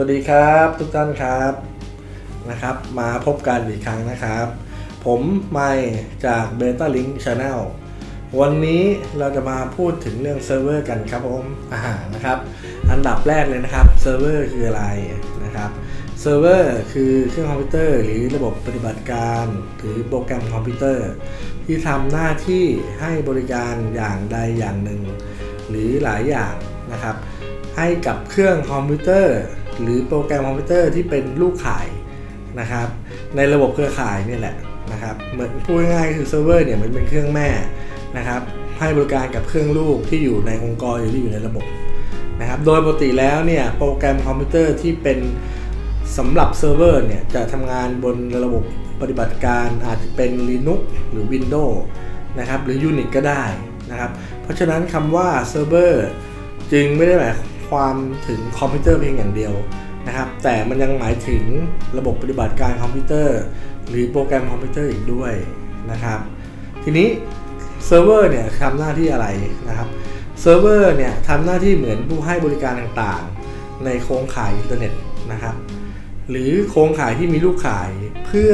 วัสดีครับทุกท่านครับนะครับ มาพบกันอีกครั้งนะครับ ผมไมค์จาก Beta Link Channel วันนี้เราจะมาพูดถึงเรื่องเซิร์ฟเวอร์กันครับผมอ่านะครับ อันดับแรกเลยนะครับเซิร์ฟเวอร์คืออะไรนะครับเซิร์ฟเวอร์คือเครื่องคอมพิวเตอร์หรือระบบปฏิบัติการหรือโปรแกรมคอมพิวเตอร์ ที่ทำหน้าที่ให้บริการอย่างใดอย่างหนึ่ง หรือหลายอย่างนะครับ ให้กับเครื่องคอมพิวเตอร์ หรือโปรแกรมคอมพิวเตอร์ที่เป็นลูกข่ายนะครับในระบบเครือข่ายนี่แหละนะครับเหมือนพูดง่ายๆคือเซิร์ฟเวอร์เนี่ยมันเป็นเครื่องแม่นะครับให้บริการกับเครื่องลูกที่อยู่ในองค์กรหรือที่อยู่ในระบบนะครับโดยปกติแล้วเนี่ยโปรแกรมคอมพิวเตอร์ที่เป็นสำหรับเซิร์ฟเวอร์เนี่ยจะทำงานบนระบบปฏิบัติการอาจจะเป็น Linux หรือ Windows นะครับหรือ Unix ก็ได้นะครับเพราะฉะนั้นคำว่าเซิร์ฟเวอร์จึงไม่ได้หมาย ความถึงคอมพิวเตอร์เพียงอย่างเดียวนะครับ แต่มันยังหมายถึงระบบปฏิบัติการคอมพิวเตอร์ หรือโปรแกรมคอมพิวเตอร์อีกด้วยนะครับ ทีนี้เซิร์ฟเวอร์เนี่ยทำหน้าที่อะไรนะครับเซิร์ฟเวอร์เนี่ยทำหน้าที่เหมือนผู้ให้บริการต่างๆ ในโครงข่ายอินเทอร์เน็ตนะครับ หรือโครงข่ายที่มีลูกข่ายเพื่อ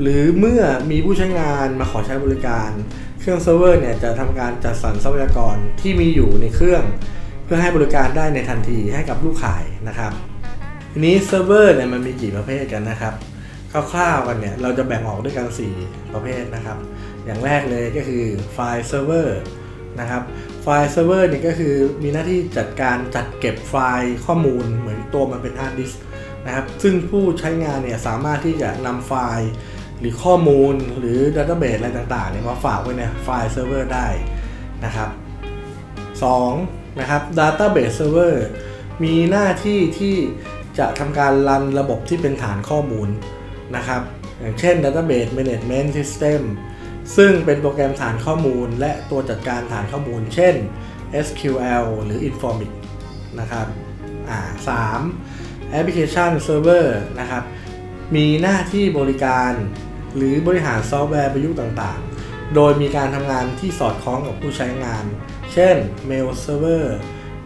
หรือเมื่อมีผู้ใช้งานมาขอใช้บริการ เครื่องเซิร์ฟเวอร์เนี่ยจะทำการจัดสรรทรัพยากรที่มีอยู่ในเครื่อง พื่อให้บริการได้ในทันทีให้กับลูกขายนะครับทีนี้เซิร์ฟเวอร์เนี่ยมันมีกี่ประเภทกันนะครับคร่าวๆกันเนี่ยเราจะแบ่งออกด้วยกัน 4 ประเภทนะครับ อย่างแรกเลยก็คือไฟล์เซิร์ฟเวอร์นะครับไฟล์เซิร์ฟเวอร์เนี่ยก็คือมีหน้าที่จัดการจัดเก็บไฟล์ข้อมูลเหมือนตัวมันเป็นฮาร์ดดิสก์นะครับซึ่งผู้ใช้งานเนี่ยสามารถที่จะนำไฟล์หรือข้อมูลหรือดัตเตอร์เบสอะไรต่างๆเนี่ยมาฝากไว้ในไฟล์เซิร์ฟเวอร์ได้นะครับ 2. นะครับ Database Server มีหน้าที่ที่จะทำการรันระบบที่เป็นฐานข้อมูลนะครับ อย่างเช่น Database Management System ซึ่งเป็นโปรแกรมฐานข้อมูล และตัวจัดการฐานข้อมูล เช่น SQL หรือ Informix นะครับอ่า 3. Application Server นะครับ มีหน้าที่บริการ หรือบริหารซอฟต์แวร์ประยุกต์ต่าง โดยมีการทำงานที่สอดคล้องกับผู้ใช้งาน เช่น Mail Server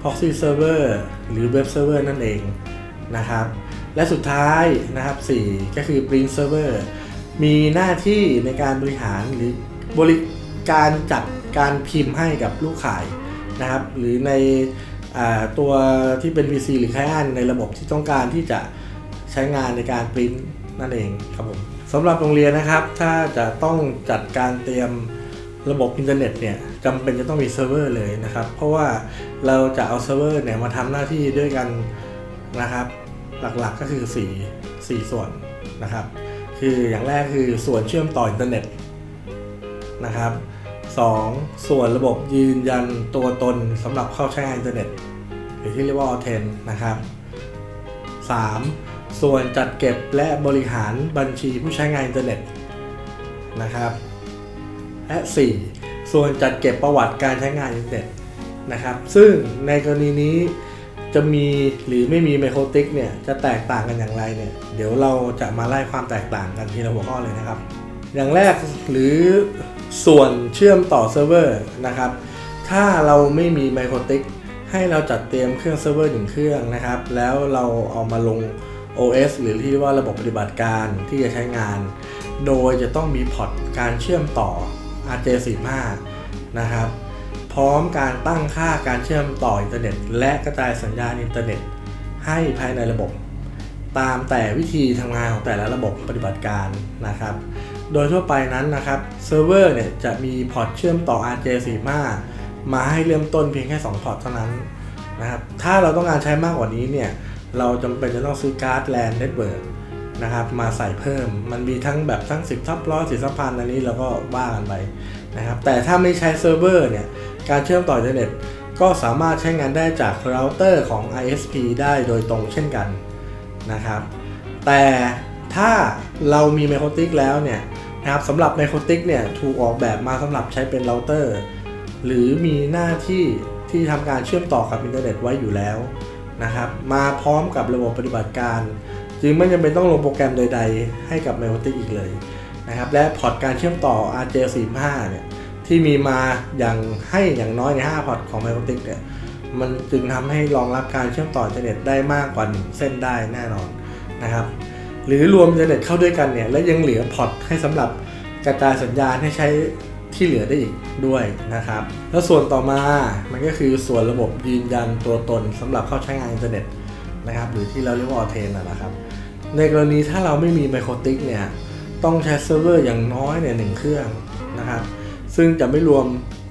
Proxy Server หรือ Web Server นั่นเองนะครับ และสุดท้ายนะครับ 4 ก็คือ Print Server มีหน้าที่ในการบริหารหรือบริการจัดการพิมพ์ให้กับลูกขายนะครับ หรือในอตัวที่เป็น PC หรือ Client ในระบบที่ต้องการที่จะใช้งานในการปริ้นนั่นเองครับผม สำหรับโรงเรียนนะครับ ถ้าจะต้องจัดการเตรียมระบบอินเทอร์เน็ตเนี่ยจำเป็นจะต้องมีเซิร์ฟเวอร์เลยนะครับ เพราะว่าเราจะเอาเซิร์ฟเวอร์เนี่ยมาทำหน้าที่ด้วยกันนะครับ หลักๆก็คือ 4 4 ส่วนนะครับ คืออย่างแรกคือส่วนเชื่อมต่ออินเทอร์เน็ตนะครับ 2. ส่วนระบบยืนยันตัวตนสำหรับเข้าใช้งานอินเทอร์เน็ต หรือที่เรียกว่า Authent นะครับ 3. ส่วนจัดเก็บและบริหารบัญชีผู้ใช้งานอินเทอร์เน็ตนะครับและ 4. ส่วนจัดเก็บประวัติการใช้งานอินเทอร์เน็ตนะครับ ซึ่งในกรณีนี้จะมีหรือไม่มีไมโครติกเนี่ยจะแตกต่างกันอย่างไรเนี่ย เดี๋ยวเราจะมาไล่ความแตกต่างกันทีละหัวข้อเลยนะครับ อย่างแรกหรือส่วนเชื่อมต่อเซิร์ฟเวอร์นะครับ ถ้าเราไม่มีไมโครติกให้เราจัดเตรียมเครื่องเซิร์ฟเวอร์หนึ่งเครื่องนะครับ แล้วเราเอามาลง OS หรือที่เรียกว่าระบบปฏิบัติการที่จะใช้งาน โดยจะต้องมีพอร์ตการเชื่อมต่อ RJ45 นะครับ พร้อมการตั้งค่าการเชื่อมต่ออินเทอร์เน็ต และกระจายสัญญาณอินเทอร์เน็ต ให้ภายในระบบ ตามแต่วิธีทำงานของแต่ละระบบปฏิบัติการนะครับ โดยทั่วไปนั้นนะครับเซิร์ฟเวอร์เนี่ยจะมีพอร์ตเชื่อมต่อ RJ45 มาให้เริ่มต้นเพียงแค่ 2 พอร์ตเท่านั้นนะครับ ถ้าเราต้องการใช้มากกว่านี้เนี่ย เราจำเป็นจะต้องซื้อการ์ด LAN Network นะครับมาใส่เพิ่มมันมีทั้งแบบทั้ง 10 ทับร้อยสิทับพันอันนี้เราก็ว่ากันไปนะครับแต่ถ้าไม่ใช้เซิร์ฟเวอร์เนี่ยการเชื่อมต่ออินเทอร์เน็ตก็สามารถใช้งานได้จากเราเตอร์ของ ISP ได้โดยตรงเช่นกันนะครับ แต่ถ้าเรามีไมโครติกแล้วเนี่ยนะครับสำหรับไมโครติกเนี่ยถูกออกแบบมาสำหรับใช้เป็นเราเตอร์หรือมีหน้าที่ที่ทำการเชื่อมต่อกับอินเทอร์เน็ตไว้อยู่แล้ว นะครับ มาพร้อมกับระบบปฏิบัติการ จึงไม่จำเป็นต้องลงโปรแกรมใด ๆ ให้กับไมโครติกอีกเลยนะครับ และพอร์ตการเชื่อมต่อ RJ45 เนี่ยที่มีมาอย่างให้อย่างน้อยใน 5 พอร์ตของไมโครติกเนี่ยมันจึงทำให้รองรับการเชื่อมต่ออินเทอร์เน็ตได้มากกว่า1เส้นได้แน่นอนนะครับ หรือรวมอินเทอร์เน็ตเข้าด้วยกันเนี่ยและยังเหลือพอร์ตให้สำหรับกระจายสัญญาณให้ใช้ ที่เหลือได้อีกด้วยนะครับ แล้วส่วนต่อมามันก็คือส่วนระบบยืนยันตัวตนสำหรับเข้าใช้งานอินเทอร์เน็ตนะครับ หรือที่เราเรียกว่าออเทนนะครับ ในกรณีถ้าเราไม่มีไมโครติกเนี่ยต้องใช้เซิร์ฟเวอร์อย่างน้อยเนี่ยหนึ่งเครื่องนะครับซึ่งจะไม่รวม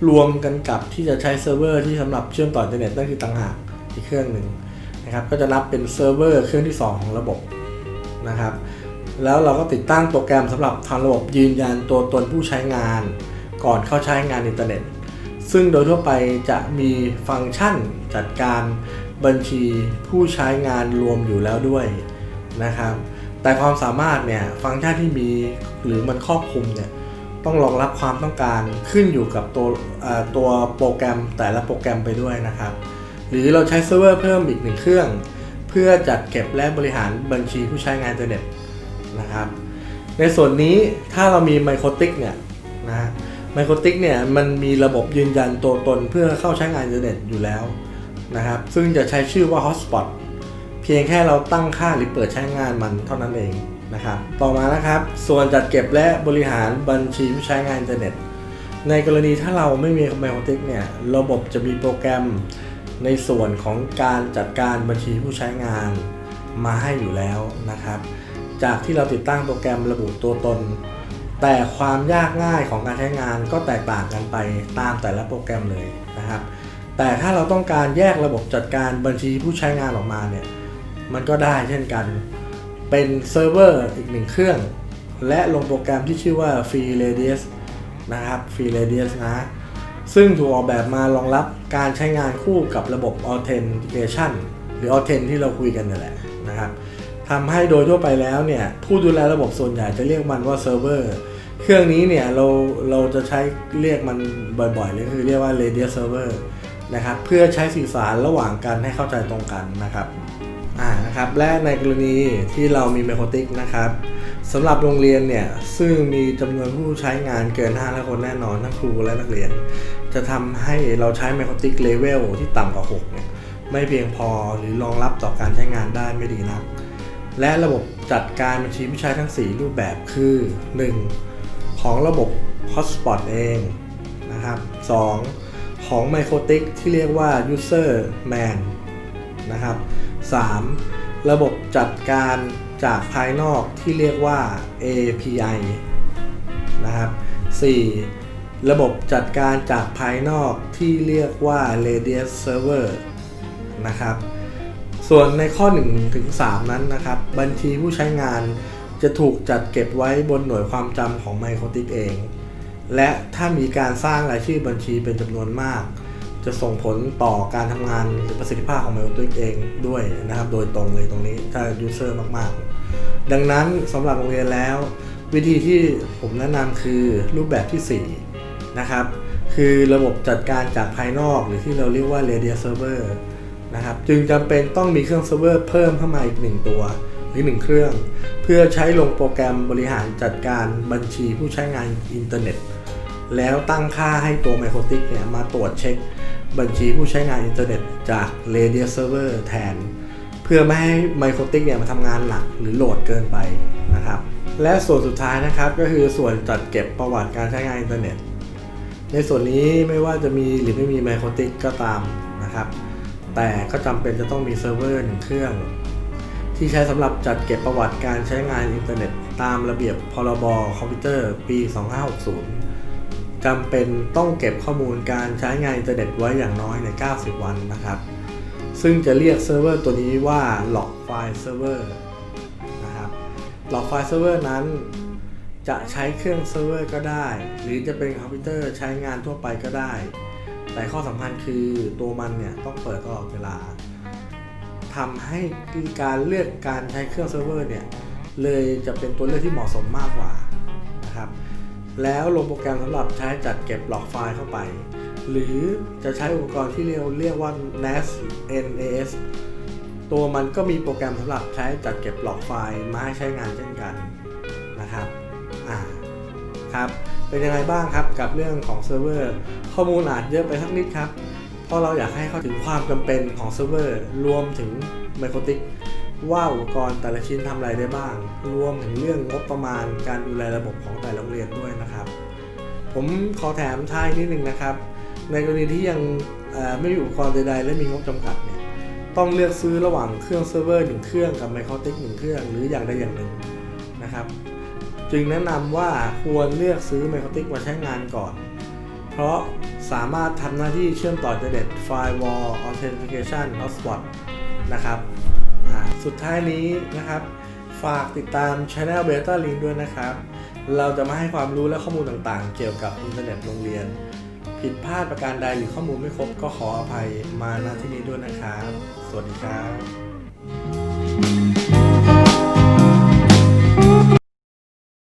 รวมกันกับที่จะใช้เซิร์ฟเวอร์ที่สำหรับเชื่อมต่ออินเทอร์เน็ตนั่นคือต่างหากอีกเครื่องหนึ่งนะครับ ก็จะนับเป็นเซิร์ฟเวอร์เครื่องที่ 2 ของระบบนะครับ แล้วเราก็ติดตั้งโปรแกรมสำหรับทำระบบยืนยันตัวตนผู้ใช้งาน ก่อนเข้าใช้งานอินเทอร์เน็ต ซึ่งโดยทั่วไปจะมีฟังก์ชันจัดการบัญชีผู้ใช้งานรวมอยู่แล้วด้วยนะครับ แต่ความสามารถเนี่ยฟังก์ชันที่มีหรือมันครอบคลุมเนี่ยต้องรองรับความต้องการขึ้นอยู่กับตัวตัวโปรแกรมแต่ละโปรแกรมไปด้วยนะครับ หรือเราใช้เซิร์ฟเวอร์เพิ่มอีกหนึ่งเครื่อง เพื่อจัดเก็บและบริหารบัญชีผู้ใช้งานอินเทอร์เน็ตนะครับ ในส่วนนี้ถ้าเรามีไมโครติกเนี่ยนะ ไมโครติกเนี่ยมันมีระบบยืนยันตัวตนเพื่อเข้าใช้งานอินเทอร์เน็ตอยู่แล้วนะครับ ซึ่งจะใช้ชื่อว่า Hotspot เพียงแค่เราตั้งค่าหรือเปิดใช้งานมันเท่านั้นเองนะครับ ต่อมานะครับ ส่วนจัดเก็บและบริหารบัญชีผู้ใช้งานอินเทอร์เน็ต ในกรณีถ้าเราไม่มีไมโครติกเนี่ยระบบจะมีโปรแกรมในส่วนของการจัดการบัญชีผู้ใช้งานมาให้อยู่แล้วนะครับ จากที่เราติดตั้งโปรแกรมระบุตัวตน แต่ความยากง่ายของการใช้งานก็แตกต่างกันไปตามแต่ละโปรแกรมเลยนะครับ แต่ถ้าเราต้องการแยกระบบจัดการบัญชีผู้ใช้งานออกมาเนี่ย มันก็ได้เช่นกัน เป็นเซิร์ฟเวอร์อีกหนึ่งเครื่อง และลงโปรแกรมที่ชื่อว่า Free Radius นะครับ Free Radius นะ ซึ่งถูกออกแบบมารองรับการใช้งานคู่กับระบบ Authentication หรือ Authent ที่เราคุยกันนั่นแหละนะครับทำให้โดยทั่วไปแล้วเนี่ย ผู้ดูแลระบบส่วนใหญ่จะเรียกมันว่าเซิร์ฟเวอร์ เครื่องนี้เนี่ยเราเราจะใช้เรียกมันบ่อยๆเลยคือเรียกว่า Radius Server นะครับเพื่อใช้สื่อสารระหว่างกันให้เข้าใจตรงกันนะครับอ่านะครับและในกรณีที่เรามีไมโครติกนะครับสำหรับโรงเรียนเนี่ยซึ่งมีจำนวนผู้ใช้งานเกิน5คนแน่นอนทั้งครูและนักเรียน จะทำให้เราใช้ไมโครติกเลเวลที่ต่ำกว่า6เนี่ยไม่เพียงพอหรือรองรับต่อการใช้งานได้ไม่ดีนัก และระบบจัดการบัญชีผู้ใช้ทั้ง 4 รูปแบบคือ 1. ของระบบ Hotspot เองนะครับ 2. ของ m y c r o t i c ที่เรียกว่า User Man นะครับ 3. ระบบจัดการจากภายนอกที่เรียกว่า API นะครับ 4. ระบบจัดการจากภายนอกที่เรียกว่า Radius Server นะครับ ส่วนในข้อ1ถึง3นั้นนะครับ บัญชีผู้ใช้งาน จะถูกจัดเก็บไว้บนหน่วยความจำของ Microtik เอง และถ้ามีการสร้างรายชื่อบัญชีเป็นจำนวนมาก จะส่งผลต่อการทำงานหรือประสิทธิภาพของ Microtik เองด้วยนะครับ โดยตรงเลยตรงนี้ถ้า user มากๆ ดังนั้นสำหรับโรงเรียนแล้ว วิธีที่ผมแนะนำคือรูปแบบที่ 4 นะครับ คือระบบจัดการจากภายนอก หรือที่เราเรียกว่า Radius Server นะครับ จึงจำเป็นต้องมีเครื่องเซิร์ฟเวอร์เพิ่มเข้ามาอีกหนึ่งตัว หรือหนึ่งเครื่อง เพื่อใช้ลงโปรแกรมบริหารจัดการบัญชีผู้ใช้งานอินเทอร์เน็ต แล้วตั้งค่าให้ตัว m i c r o t i c เนี่ยมาตรวจเช็ค บัญชีผู้ใช้งานอินเทอร์เน็ตจาก Radius Server แทน เพื่อไม่ให้ m i c r o t i c เนี่ยมาทำงานหนักหรือโหลดเกินไปนะครับ และส่วนสุดท้ายนะครับก็คือส่วนจัดเก็บประวัติการใช้งานอินเทอร์เน็ต ในส่วนนี้ไม่ว่าจะมีหรือไม่มี m i c r o t i c ก็ตามนะครับแต่ก็จำเป็นจะต้องมีเซิร์ฟเวอร์หนึ่งเครื่อง ที่ใช้สำหรับจัดเก็บประวัติการใช้งานอินเทอร์เน็ต ตามระเบียบพรบคอมพิวเตอร์ปี 2560จำเป็นต้องเก็บข้อมูลการใช้งานอินเทอร์เน็ตไว้อย่างน้อยใน 90 วันนะครับ ซึ่งจะเรียกเซิร์ฟเวอร์ตัวนี้ว่า log file server นะครับ log file server นั้นจะใช้เครื่องเซิร์ฟเวอร์ก็ได้ หรือจะเป็นคอมพิวเตอร์ใช้งานทั่วไปก็ได้ แต่ข้อสำคัญคือตัวมันเนี่ยต้องเปิดตลอดเวลา ทำให้การเลือกการใช้เครื่องเซิร์ฟเวอร์เนี่ยเลยจะเป็นตัวเลือกที่เหมาะสมมากกว่านะครับแล้วลงโปรแกรมสำหรับใช้จัดเก็บหลอกไฟล์เข้าไป หรือจะใช้อุปกรณ์ที่เรียกเรียกว่า NAS NAS ตัวมันก็มีโปรแกรมสำหรับใช้จัดเก็บหลอกไฟล์มาให้ใช้งานเช่นกันนะครับอ่าครับเป็นยังไงบ้างครับกับเรื่องของเซิร์ฟเวอร์ข้อมูลอาจเยอะไปสักนิดครับ ผราะเราอยากให้เข้าถึงความจำเป็นของเซิร์ฟเวอร์รวมถึงไมโครติกว่าอุปกรณ์แต่ละชิ้นทำอะไรได้บ้าง รวมถึงเรื่องงบประมาณการดูแลระบบของแต่ละโรงเรียนด้วยนะครับ ผมขอแถมท้ายนิดนึงนะครับ ในกรณีที่ยังไม่มีอุปกรณ์ใดๆ และมีงบจำกัดเนี่ยต้องเลือกซื้อระหว่างเครื่องเซิร์ฟเวอร์หนึ่งเครื่องกับไมโครติกหนึ่งเครื่องหรืออย่างใดอย่างหนึ่งนะครับ จึงแนะนำว่าควรเลือกซื้อไมโครติกมาใช้งานก่อน เพราะ สามารถทำหน้าที่เชื่อมต่ออินเทอร์เน็ต Firewall Authentication Hotspot นะครับสุดท้ายนี้นะครับ ฝากติดตาม Channel Beta Link ด้วยนะครับ เราจะมาให้ความรู้และข้อมูลต่างๆ เกี่ยวกับอินเทอร์เน็ตโรงเรียน ผิดพลาดประการใดหรือข้อมูลไม่ครบก็ขออภัยมาณที่นี้ด้วยนะครับ สวัสดีครับ